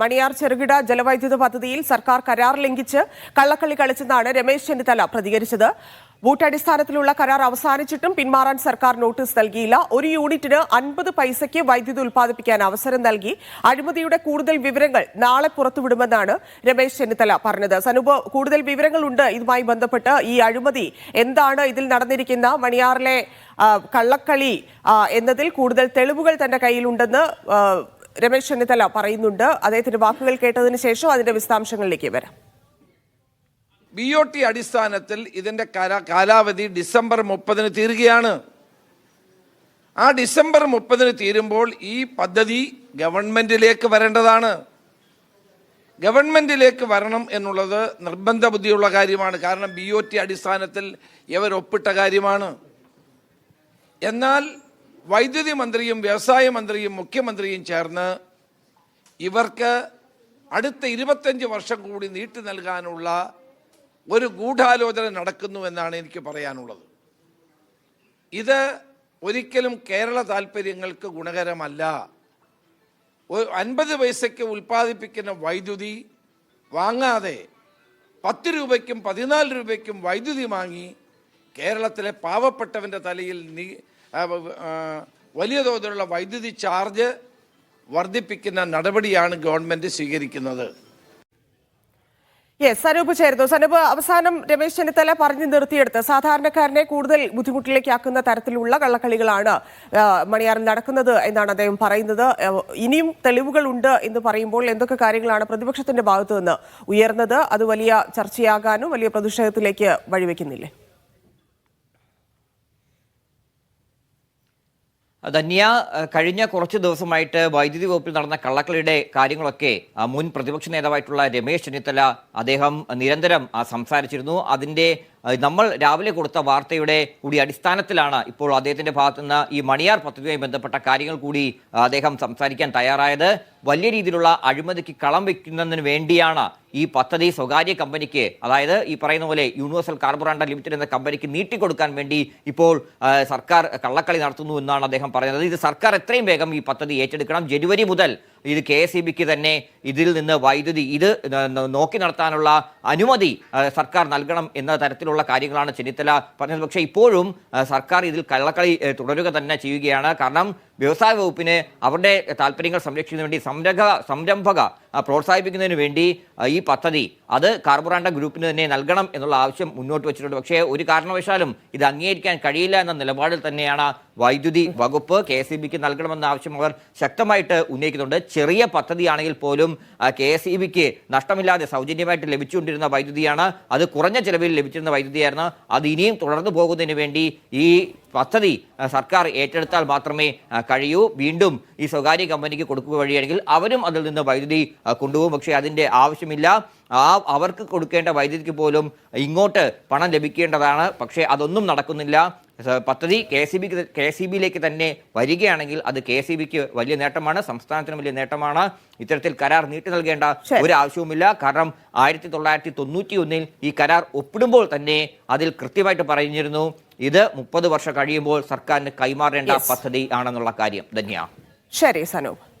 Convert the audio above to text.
മണിയാർ ചെറുകിട ജലവൈദ്യുത പദ്ധതിയിൽ സർക്കാർ കരാർ ലംഘിച്ച് കള്ളക്കളി കളിച്ചെന്നാണ് രമേശ് ചെന്നിത്തല പ്രതികരിച്ചത്. വൂട്ടടിസ്ഥാനത്തിലുള്ള കരാർ അവസാനിച്ചിട്ടും പിന്മാറാൻ സർക്കാർ നോട്ടീസ് നൽകിയില്ല. ഒരു യൂണിറ്റിന് അൻപത് പൈസയ്ക്ക് വൈദ്യുതി ഉൽപ്പാദിപ്പിക്കാൻ അവസരം നൽകി. അഴിമതിയുടെ കൂടുതൽ വിവരങ്ങൾ നാളെ പുറത്തുവിടുമെന്നാണ് രമേശ് ചെന്നിത്തല പറഞ്ഞത്. സനൂപ് കൂടുതൽ വിവരങ്ങളുണ്ട് ഇതുമായി ബന്ധപ്പെട്ട് ഈ അഴിമതി. എന്താണ് ഇതിൽ നടന്നിരിക്കുന്ന? മണിയാറിലെ കള്ളക്കളി എന്നതിൽ കൂടുതൽ തെളിവുകൾ തന്റെ കയ്യിലുണ്ടെന്ന് രമേശ് ചെന്നിത്തല പറയുന്നുണ്ട്. അദ്ദേഹത്തിന്റെ വാക്കുകൾ കേട്ടതിന് ശേഷം അതിന്റെ വിശദാംശങ്ങളിലേക്ക് വരാം. ബി ഒ ടി അടിസ്ഥാനത്തിൽ ഇതിന്റെ കാലാവധി ഡിസംബർ മുപ്പതിന് തീരുകയാണ്. ആ ഡിസംബർ മുപ്പതിന് തീരുമ്പോൾ ഈ പദ്ധതി ഗവൺമെന്റിലേക്ക് വരേണ്ടതാണ്. ഗവൺമെന്റിലേക്ക് വരണം എന്നുള്ളത് നിർബന്ധ ബുദ്ധിയുള്ള കാര്യമാണ്. കാരണം ബി ഒ ടി അടിസ്ഥാനത്തിൽ ഇവർ ഒപ്പിട്ട കാര്യമാണ്. എന്നാൽ വൈദ്യുതി മന്ത്രിയും വ്യവസായ മന്ത്രിയും മുഖ്യമന്ത്രിയും ചേർന്ന് ഇവർക്ക് അടുത്ത ഇരുപത്തഞ്ച് വർഷം കൂടി നീട്ടി നൽകാനുള്ള ഒരു ഗൂഢാലോചന നടക്കുന്നു എന്നാണ് എനിക്ക് പറയാനുള്ളത്. ഇത് ഒരിക്കലും കേരള താല്പര്യങ്ങൾക്ക് ഗുണകരമല്ല. അൻപത് പൈസയ്ക്ക് ഉൽപ്പാദിപ്പിക്കുന്ന വൈദ്യുതി വാങ്ങാതെ പത്ത് രൂപയ്ക്കും പതിനാല് രൂപയ്ക്കും വൈദ്യുതി വാങ്ങി കേരളത്തിലെ പാവപ്പെട്ടവന്റെ തലയിൽ നീ വലിയ തോതിലുള്ള വൈദ്യുതി ചാർജ് വർദ്ധിപ്പിക്കുന്ന നടപടിയാണ് ഗവൺമെന്റ് സ്വീകരിക്കുന്നത്. യെസ് സനൂപ് ചേരുന്നു. സനൂപ് അവസാനം രമേശ് ചെന്നിത്തല പറഞ്ഞു നിർത്തിയെടുത്ത്. സാധാരണക്കാരനെ കൂടുതൽ ബുദ്ധിമുട്ടിലേക്കാക്കുന്ന തരത്തിലുള്ള കള്ളക്കളികളാണ് മണിയാറിൽ നടക്കുന്നത് എന്നാണ് അദ്ദേഹം പറയുന്നത്. ഇനിയും ഇനിയും തെളിവുകളുണ്ട് എന്ന് പറയുമ്പോൾ എന്തൊക്കെ കാര്യങ്ങളാണ് പ്രതിപക്ഷത്തിന്റെ ഭാഗത്തുനിന്ന് ഉയർന്നത്? അത് വലിയ ചർച്ചയാകാനും വലിയ പ്രതിഷേധത്തിലേക്ക് വഴിവെക്കുന്നില്ലേ? ധന്യ കഴിഞ്ഞ കുറച്ച് ദിവസമായിട്ട് വൈദ്യുതി വകുപ്പിൽ നടന്ന കള്ളക്കളിയുടെ കാര്യങ്ങളൊക്കെ മുൻ പ്രതിപക്ഷ നേതാവായിട്ടുള്ള രമേശ് ചെന്നിത്തല അദ്ദേഹം നിരന്തരം സംസാരിച്ചിരുന്നു. അതിന്റെ നമ്മൾ രാവിലെ കൊടുത്ത വാർത്തയുടെ കൂടി അടിസ്ഥാനത്തിലാണ് ഇപ്പോൾ അദ്ദേഹത്തിന്റെ ഭാഗത്തു നിന്ന് ഈ മണിയാർ പദ്ധതിയുമായി ബന്ധപ്പെട്ട കാര്യങ്ങൾ കൂടി അദ്ദേഹം സംസാരിക്കാൻ തയ്യാറായത്. വലിയ രീതിയിലുള്ള അഴിമതിക്ക് കളം വയ്ക്കുന്നതിന് വേണ്ടിയാണ് ഈ പദ്ധതി സ്വകാര്യ കമ്പനിക്ക് അതായത് ഈ പറയുന്ന പോലെ യൂണിവേഴ്സൽ കാർബറാണ്ട ലിമിറ്റഡ് എന്ന കമ്പനിക്ക് നീട്ടിക്കൊടുക്കാൻ വേണ്ടി ഇപ്പോൾ സർക്കാർ കള്ളക്കളി നടത്തുന്നു എന്നാണ് അദ്ദേഹം പറയുന്നത്. ഇത് സർക്കാർ എത്രയും വേഗം ഈ പദ്ധതി ഏറ്റെടുക്കണം. ജനുവരി മുതൽ ഇത് കെ എസ് ഇ ബിക്ക് തന്നെ ഇതിൽ നിന്ന് വൈദ്യുതി ഇത് നോക്കി നടത്താനുള്ള അനുമതി സർക്കാർ നൽകണം എന്ന തരത്തിലുള്ള കാര്യങ്ങളാണ് ചെന്നിത്തല പറഞ്ഞത്. പക്ഷേ ഇപ്പോഴും സർക്കാർ ഇതിൽ കള്ളക്കളി തുടരുക തന്നെ ചെയ്യുകയാണ്. കാരണം വ്യവസായ വകുപ്പിന് അവരുടെ താല്പര്യങ്ങൾ സംരക്ഷിക്കുന്നതിന് വേണ്ടി സംരംഭ സംരംഭക പ്രോത്സാഹിപ്പിക്കുന്നതിന് വേണ്ടി ഈ പദ്ധതി അത് കാർബറാണ്ട ഗ്രൂപ്പിന് തന്നെ നൽകണം എന്നുള്ള ആവശ്യം മുന്നോട്ട് വെച്ചിട്ടുണ്ട്. പക്ഷേ ഒരു കാരണവശാലും ഇത് അംഗീകരിക്കാൻ കഴിയില്ല എന്ന നിലപാടിൽ തന്നെയാണ് വൈദ്യുതി വകുപ്പ് കെ എസ് ഇ ബിക്ക് നൽകണമെന്ന ആവശ്യം അവർ ശക്തമായിട്ട് ഉന്നയിക്കുന്നുണ്ട്. ചെറിയ പദ്ധതിയാണെങ്കിൽ പോലും കെ എസ് ഇ ബിക്ക് നഷ്ടമില്ലാതെ സൗജന്യമായിട്ട് ലഭിച്ചുകൊണ്ടിരുന്ന വൈദ്യുതിയാണ്. അത് കുറഞ്ഞ ചെലവിൽ ലഭിച്ചിരുന്ന വൈദ്യുതിയായിരുന്നു. അത് ഇനിയും തുടർന്നു പോകുന്നതിന് വേണ്ടി ഈ പദ്ധതി സർക്കാർ ഏറ്റെടുത്താൽ മാത്രമേ കഴിയൂ. വീണ്ടും ഈ സ്വകാര്യ കമ്പനിക്ക് കൊടുക്കുക വഴിയാണെങ്കിൽ അവരും അതിൽ നിന്ന് വൈദ്യുതി കൊണ്ടുപോകും. പക്ഷേ അതിന്റെ ആവശ്യമില്ല. ആ അവർക്ക് കൊടുക്കേണ്ട വൈദ്യുതിക്ക് പോലും ഇങ്ങോട്ട് പണം ലഭിക്കേണ്ടതാണ്. പക്ഷേ അതൊന്നും നടക്കുന്നില്ല. പദ്ധതി കെ സി ബിക്ക് കെ സി ബിയിലേക്ക് തന്നെ വരികയാണെങ്കിൽ അത് കെ സി ബിക്ക് വലിയ നേട്ടമാണ്. സംസ്ഥാനത്തിന് വലിയ നേട്ടമാണ്. ഇത്തരത്തിൽ കരാർ നീട്ടി നൽകേണ്ട ഒരു ആവശ്യവുമില്ല കാരണം ആയിരത്തി തൊള്ളായിരത്തി തൊണ്ണൂറ്റി ഒന്നിൽ ഈ കരാർ ഒപ്പിടുമ്പോൾ തന്നെ അതിൽ കൃത്യമായിട്ട് പറഞ്ഞിരുന്നു. ഇത് മുപ്പത് വർഷം കഴിയുമ്പോൾ സർക്കാരിന് കൈമാറേണ്ട പദ്ധതി ആണെന്നുള്ള കാര്യം. ധന്യ. ശരി സനൂപ്.